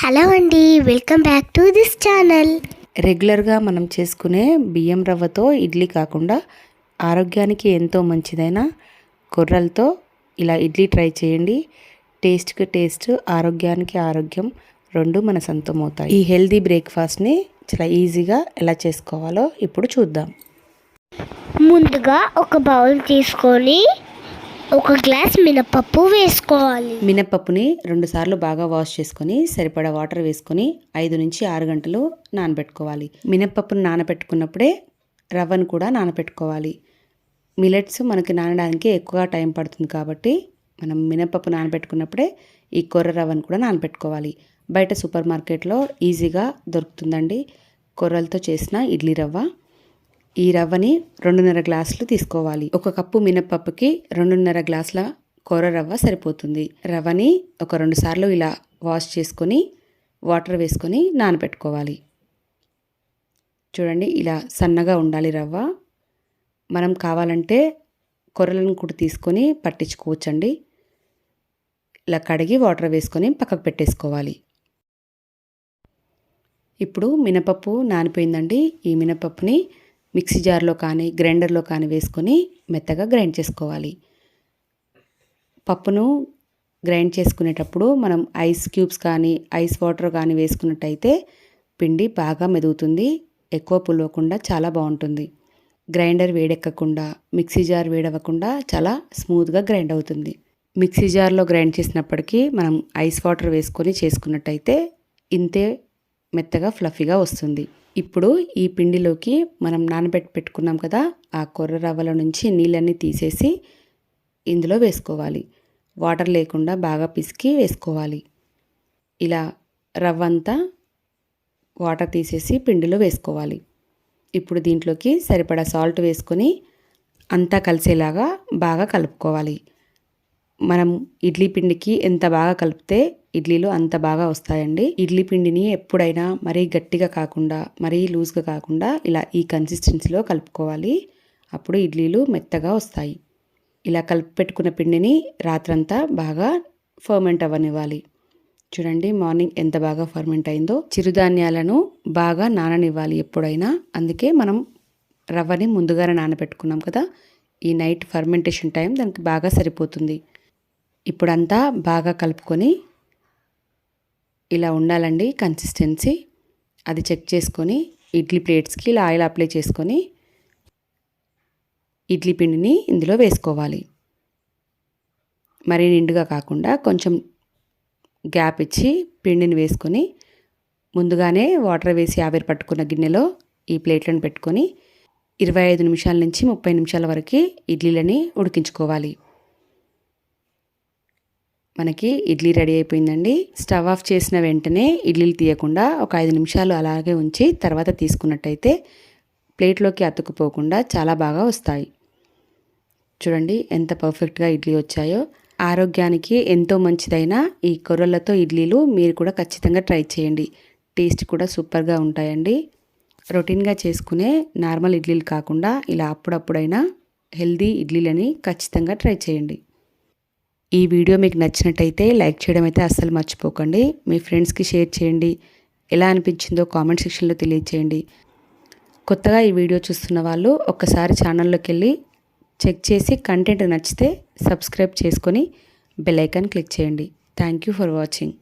Hello అండి welcome back to this channel. రెగ్యులర్గా మనం చేసుకునే బియ్యం రవ్వతో ఇడ్లీ కాకుండా ఆరోగ్యానికి ఎంతో మంచిదైన కొర్రలతో ఇలా ఇడ్లీ ట్రై చేయండి. టేస్ట్కి టేస్ట్ ఆరోగ్యానికి ఆరోగ్యం రెండు మన సొంతం అవుతాయి ఈ హెల్దీ బ్రేక్ఫాస్ట్ని చాలా ఈజీగా ఎలా చేసుకోవాలో ఇప్పుడు చూద్దాం. ముందుగా ఒక బౌల్ తీసుకొని ఒక గ్లాస్ మినపప్పు వేసుకోవాలి. మినపప్పుని రెండుసార్లు బాగా వాష్ చేసుకొని సరిపడా వాటర్ వేసుకొని ఐదు నుంచి ఆరు గంటలు నానబెట్టుకోవాలి. మినప్పప్పును నానబెట్టుకున్నప్పుడే రవ్వను కూడా నానబెట్టుకోవాలి. మిలెట్స్ మనకి నానడానికి ఎక్కువ టైం పడుతుంది కాబట్టి మనం మినపప్పు నానబెట్టుకున్నప్పుడే ఈ కొర్ర రవ్వను కూడా నానబెట్టుకోవాలి. బయట సూపర్ మార్కెట్లో ఈజీగా దొరుకుతుందండి. కొర్రలతో చేసిన ఇడ్లీ రవ్వ. ఈ రవ్వని రెండున్నర గ్లాసులు తీసుకోవాలి. ఒక కప్పు మినప్పప్పుకి రెండున్నర గ్లాసుల కూర రవ్వ సరిపోతుంది. రవ్వని ఒక రెండు సార్లు ఇలా వాష్ చేసుకొని వాటర్ వేసుకొని నానబెట్టుకోవాలి. చూడండి ఇలా సన్నగా ఉండాలి రవ్వ. మనం కావాలంటే కొర్రలను కూడా తీసుకొని పట్టించుకోవచ్చండి. ఇలా కడిగి వాటర్ వేసుకొని పక్కకు పెట్టేసుకోవాలి. ఇప్పుడు మినపప్పు నానిపోయిందండి. ఈ మినపప్పుని మిక్సీ జార్లో కానీ గ్రైండర్లో కానీ వేసుకొని మెత్తగా గ్రైండ్ చేసుకోవాలి. పప్పును గ్రైండ్ చేసుకునేటప్పుడు మనం ఐస్ క్యూబ్స్ కానీ ఐస్ వాటర్ కానీ వేసుకున్నట్టయితే పిండి బాగా మెదుగుతుంది ఎక్కువ పులవకుండా చాలా బాగుంటుంది. గ్రైండర్ వేడెక్కకుండా మిక్సీ జార్ వేడవ్వకుండా చాలా స్మూత్గా గ్రైండ్ అవుతుంది. మిక్సీ జార్లో గ్రైండ్ చేసినప్పటికీ మనం ఐస్ వాటర్ వేసుకొని చేసుకున్నట్టయితే ఇంతే మెత్తగా ఫ్లఫీగా వస్తుంది. ఇప్పుడు ఈ పిండిలోకి మనం నానబెట్టి పెట్టుకున్నాం కదా ఆ కొర్ర రవ్వల నుంచి నీళ్ళన్నీ తీసేసి ఇందులో వేసుకోవాలి. వాటర్ లేకుండా బాగా పిసికి వేసుకోవాలి. ఇలా రవ్వ అంతా వాటర్ తీసేసి పిండిలో వేసుకోవాలి. ఇప్పుడు దీంట్లోకి సరిపడా సాల్ట్ వేసుకొని అంతా కలిసేలాగా బాగా కలుపుకోవాలి. మనం ఇడ్లీ పిండికి ఎంత బాగా కలిపితే ఇడ్లీలు అంత బాగా వస్తాయండి. ఇడ్లీ పిండిని ఎప్పుడైనా మరీ గట్టిగా కాకుండా మరీ లూజ్గా కాకుండా ఇలా ఈ కన్సిస్టెన్సీలో కలుపుకోవాలి. అప్పుడు ఇడ్లీలు మెత్తగా వస్తాయి. ఇలా కలిపి పెట్టుకున్న పిండిని రాత్రంతా బాగా ఫర్మెంట్ అవ్వనివ్వాలి. చూడండి మార్నింగ్ ఎంత బాగా ఫర్మెంట్ అయిందో. చిరుధాన్యాలను బాగా నాననివ్వాలి ఎప్పుడైనా. అందుకే మనం రవ్వని ముందుగానే నానబెట్టుకున్నాం కదా. ఈ నైట్ ఫర్మెంటేషన్ టైం దానికి బాగా సరిపోతుంది. ఇప్పుడంతా బాగా కలుపుకొని ఇలా ఉండాలండి కన్సిస్టెన్సీ అది చెక్ చేసుకొని ఇడ్లీ ప్లేట్స్కి ఇలా ఆయిల్ అప్లై చేసుకొని ఇడ్లీ పిండిని ఇందులో వేసుకోవాలి. మరీ నిండుగా కాకుండా కొంచెం గ్యాప్ ఇచ్చి పిండిని వేసుకొని ముందుగానే వాటర్ వేసి ఆవిరి పట్టుకున్న గిన్నెలో ఈ ప్లేట్లను పెట్టుకొని ఇరవై ఐదు నిమిషాల నుంచి ముప్పై నిమిషాల వరకు ఇడ్లీలని ఉడికించుకోవాలి. మనకి ఇడ్లీ రెడీ అయిపోయిందండి. స్టవ్ ఆఫ్ చేసిన వెంటనే ఇడ్లీలు తీయకుండా ఒక ఐదు నిమిషాలు అలాగే ఉంచి తర్వాత తీసుకున్నట్టయితే ప్లేట్లోకి అతుక్కుపోకుండా చాలా బాగా వస్తాయి. చూడండి ఎంత పర్ఫెక్ట్గా ఇడ్లీ వచ్చాయో. ఆరోగ్యానికి ఎంతో మంచిదైన ఈ కొర్రలతో ఇడ్లీలు మీరు కూడా ఖచ్చితంగా ట్రై చేయండి. టేస్ట్ కూడా సూపర్గా ఉంటాయండి. రొటీన్గా చేసుకునే నార్మల్ ఇడ్లీలు కాకుండా ఇలా అప్పుడప్పుడైనా హెల్దీ ఇడ్లీలని ఖచ్చితంగా ట్రై చేయండి. ఈ వీడియో మీకు నచ్చినట్టయితే లైక్ చేయడం అయితే అస్సలు మర్చిపోకండి. మీ ఫ్రెండ్స్కి షేర్ చేయండి. ఎలా అనిపించిందో కామెంట్ సెక్షన్లో తెలియచేయండి. కొత్తగా ఈ వీడియో చూస్తున్న వాళ్ళు ఒక్కసారి ఛానల్లోకి వెళ్ళి చెక్ చేసి కంటెంట్ నచ్చితే సబ్స్క్రైబ్ చేసుకొని బెల్ ఐకాన్ క్లిక్ చేయండి. Thank you for watching.